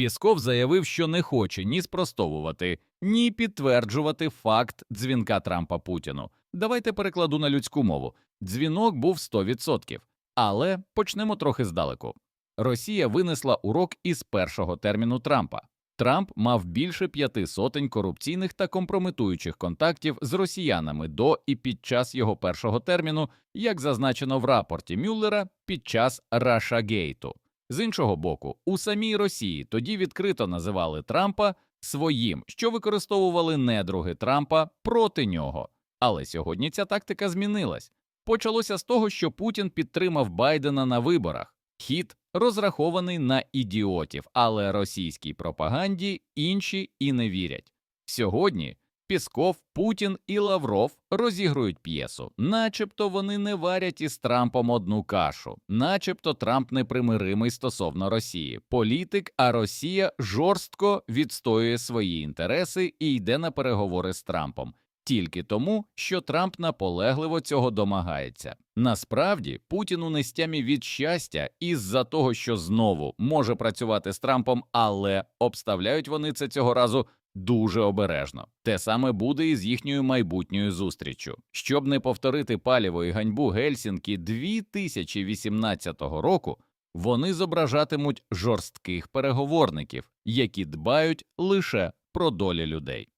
Пісков заявив, що не хоче ні спростовувати, ні підтверджувати факт дзвінка Трампа Путіну. Давайте перекладу на людську мову. Дзвінок був 100%. Але почнемо трохи здалеку. Росія винесла урок із першого терміну Трампа. Трамп мав більше п'яти сотень корупційних та компрометуючих контактів з росіянами до і під час його першого терміну, як зазначено в рапорті Мюллера під час Рашагейту. З іншого боку, у самій Росії тоді відкрито називали Трампа своїм, що використовували недруги Трампа проти нього. Але сьогодні ця тактика змінилась. Почалося з того, що Путін підтримав Байдена на виборах. Хід розрахований на ідіотів, але російській пропаганді інші і не вірять. Сьогодні Пісков, Путін і Лавров розігрують п'єсу, начебто вони не варять із Трампом одну кашу, начебто Трамп непримиримий стосовно Росії, політик, а Росія жорстко відстоює свої інтереси і йде на переговори з Трампом. Тільки тому, що Трамп наполегливо цього домагається. Насправді Путін у нестямі від щастя із-за того, що знову може працювати з Трампом, але обставляють вони це цього разу дуже обережно. Те саме буде і з їхньою майбутньою зустріччю. Щоб не повторити паліво і ганьбу Гельсінкі 2018 року, вони зображатимуть жорстких переговорників, які дбають лише про долі людей.